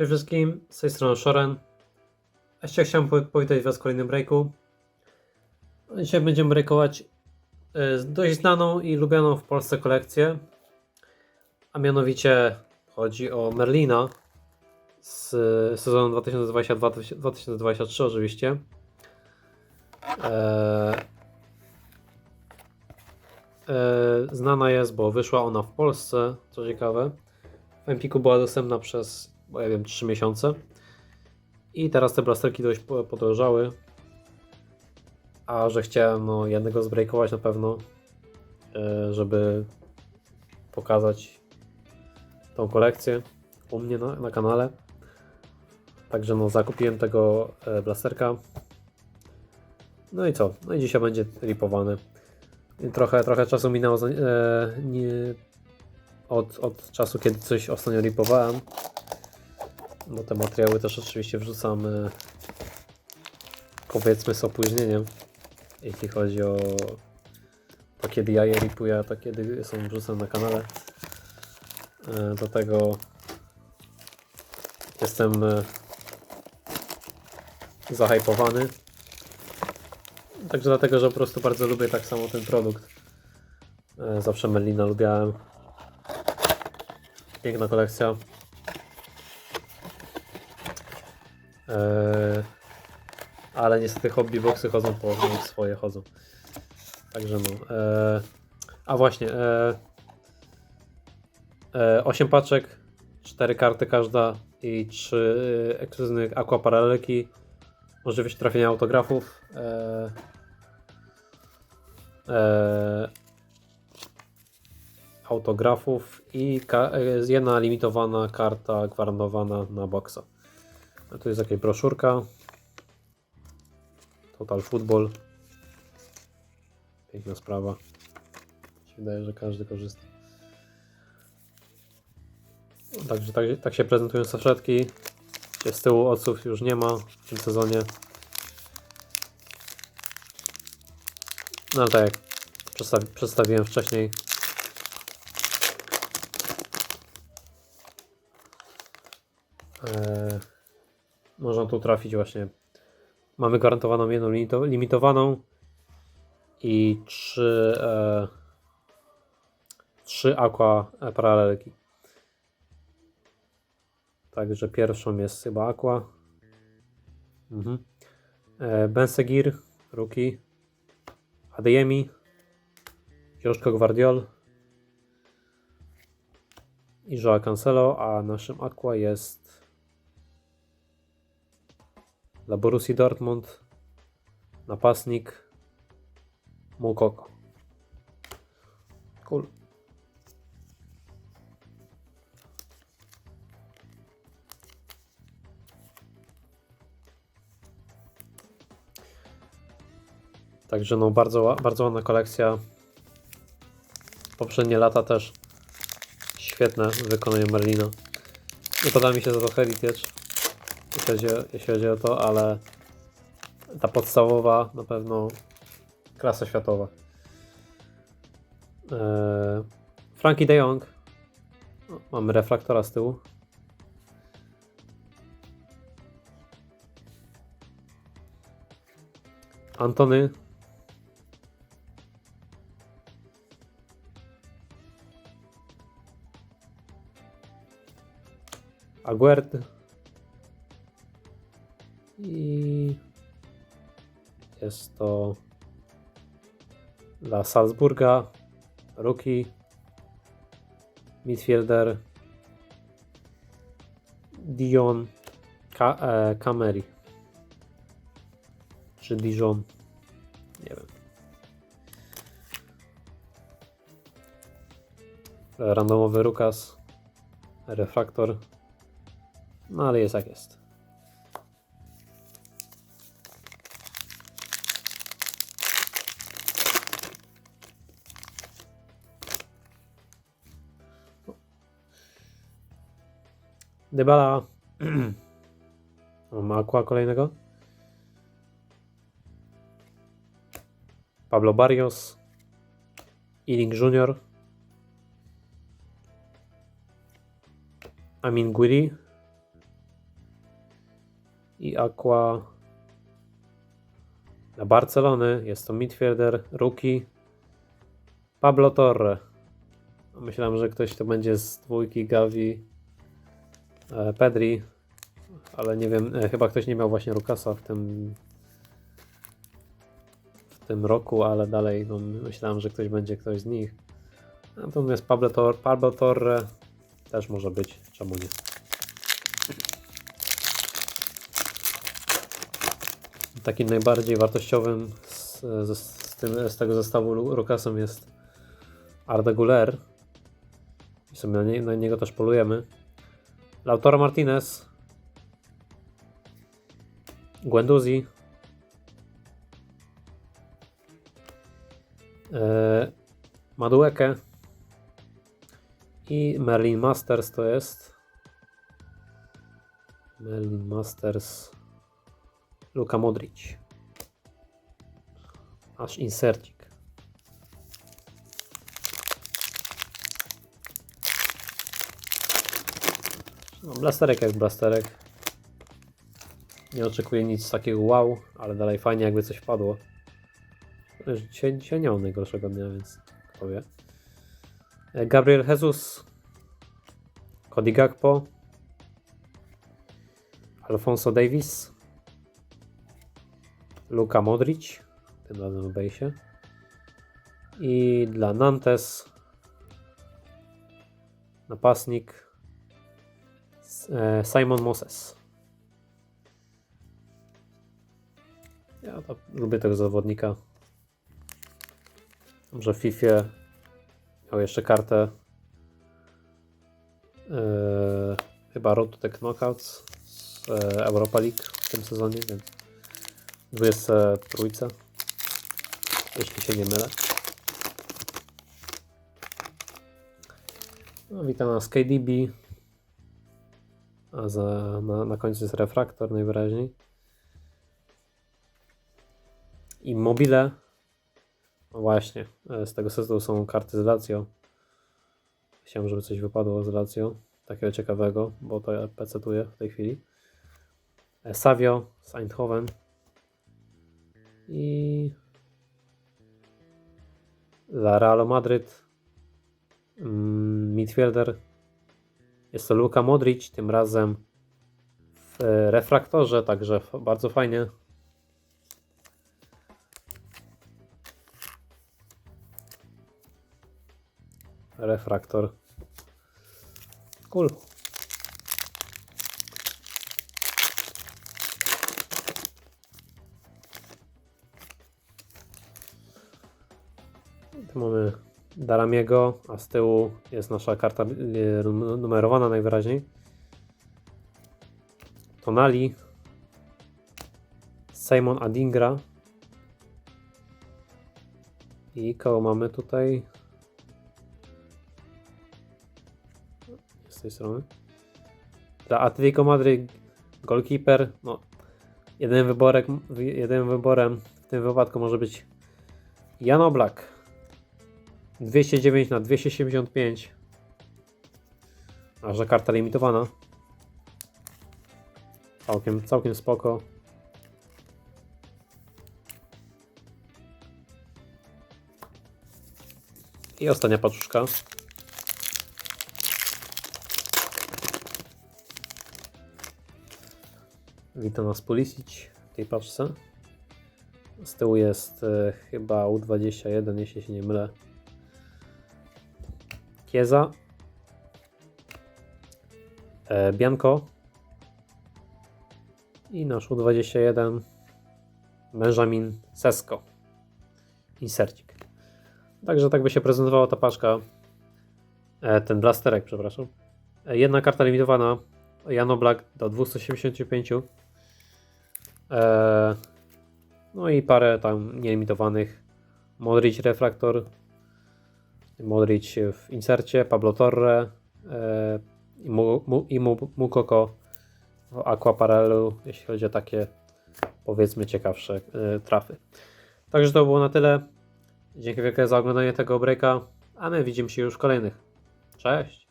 Cześć wszystkim, z tej strony Shoren. A Dzisiaj chciałem po- powitać Was w kolejnym breaku. Dzisiaj będziemy breakować e, dość znaną i lubianą w Polsce kolekcję. A mianowicie chodzi o Merlina z e, sezonu 2022-2023 oczywiście. E, e, znana jest, bo wyszła ona w Polsce, co ciekawe. W Empiku była dostępna przez, bo ja wiem, 3 miesiące. I teraz te blasterki dość po- podrożały. A że chciałem no, jednego zbreakować na pewno, e, żeby pokazać tą kolekcję u mnie na, na kanale. Także no, zakupiłem tego e, blasterka. No i co? No i dzisiaj będzie ripowany. Trochę, trochę czasu minęło e, nie, od, od czasu, kiedy coś ostatnio ripowałem. Bo te materiały też oczywiście wrzucam e, powiedzmy z opóźnieniem. Jeśli chodzi o to kiedy ja je ripuję, a to kiedy są wrzucane na kanale. E, do tego jestem e, zahypowany. Także dlatego, że po prostu bardzo lubię tak samo ten produkt. E, zawsze Merlina lubiałem. Piękna kolekcja. Eee, ale niestety hobby boxy chodzą po swoje chodzą. Także no. Eee, a właśnie. Eee, eee, 8 paczek, 4 karty każda i 3 ekskluzywne aqua paralelki. Możliwość trafienia autografów. Eee, eee, autografów i e, jedna limitowana karta gwarantowana na boxa. A tu jest jakaś broszurka. Total Football. Piękna sprawa. Mi się wydaje, że każdy korzysta. No, Także tak, tak się prezentują saszetki. Z tyłu odsów już nie ma w tym sezonie. No tak jak przedstawi przedstawiłem wcześniej, Eee, można tu trafić właśnie. Mamy gwarantowaną jedną limito- limitowaną i trzy, e, trzy aqua paralelki. Także pierwszą jest chyba aqua. Mhm. E, Bensegir, Ruki, Adeyemi, Joszko Gvardiol i Joao Cancelo, a naszym aqua jest dla Borussii Dortmund napastnik Mukoko. Cool. Także no bardzo, bardzo ładna kolekcja. Poprzednie lata też świetne w wykonaniu Merlina. Nie podoba mi się za to Heritage, jeśli chodzi, o, jeśli chodzi o to, ale ta podstawowa na pewno klasa światowa. Eee, Frankie de Jong. Mamy reflektora z tyłu. Antony. Aguerd. I jest to dla Salzburga, rookie, midfielder Dion e, Kameri. Czy Dijon? Nie wiem. Randomowy Rukas, refraktor. No ale jest jak jest. Dybala. Mamy Aqua kolejnego. Pablo Barrios. Ealing Jr. Amin Guri. i Aqua dla Barcelony. Jest to midfielder, rookie Pablo Torre. Myślałem, że ktoś to będzie z dwójki Gavi Pedri, ale nie wiem, e, chyba ktoś nie miał właśnie Lukasa w tym w tym roku, ale dalej no, myślałem, że ktoś będzie ktoś z nich. Natomiast Pablo, Tor Pablo Torre też może być, czemu nie. Takim najbardziej wartościowym z, z, z, tym, z tego zestawu Lu- Lukasem jest Arda Guler. I sobie na, nie, na niego też polujemy. Lautaro Martinez. Guendouzi. E, Madueke. I Merlin Masters to jest. Merlin Masters. Luka Modric. Aż insercik. No, blasterek jak blasterek. Nie oczekuję nic takiego wow, ale dalej fajnie jakby coś. Chociaż Dzisiaj, dzisiaj nie mam najgorszego dnia, więc kto wie. E, Gabriel Jesus. Cody Gakpo. Alfonso Davis. Luka Modric. Tym razem w. I dla Nantes. Napastnik. E, Simon Moses. Ja to lubię tego zawodnika. Może w FIFA miał jeszcze kartę e, chyba Road to the Knockouts z e, Europa League w tym sezonie, więc 23, jeśli się nie mylę. No, witam nas KDB. A za, na, na końcu jest refraktor najwyraźniej. Immobile. No właśnie, e, z tego sezonu są karty z Lazio. Chciałem, żeby coś wypadło z Lazio. Takiego ciekawego, bo to ja pecetuję w tej chwili. E, Savio z Eindhoven. I dla Realu Madryt mm, midfielder jest to Luka Modric, tym razem w e, refraktorze, także bardzo fajnie. Refraktor. Cool. Tu mamy Daramiego, a z tyłu jest nasza karta e, numerowana najwyraźniej. Tonali. Simon Adingra. I koło mamy tutaj. Z tej strony. Dla Atletico Madryt goalkeeper. No, jedynym, wyborek, jedynym wyborem w tym wypadku może być Jan Oblak. 209 na 275. A że karta limitowana. Całkiem, całkiem spoko. I ostatnia paczuszka. Witam nas Pulisic w tej paczce. Z tyłu jest e, chyba U21, jeśli się nie mylę. Kieza. E, Bianco. I nasz U21 Benjamin Sesko. Insercik. Także tak by się prezentowała ta paczka. E, ten blasterek, przepraszam. E, jedna karta limitowana. Jano Black do 275. E, no i parę tam nielimitowanych. Modric Refraktor. Modric w insercie, Pablo Torre e, i, Mu, Mu, i Mu, Mukoko w Aquaparellu, jeśli chodzi o takie powiedzmy ciekawsze e, trafy. Także to było na tyle. Dzięki wielkie za oglądanie tego breaka, a my widzimy się już w kolejnych. Cześć!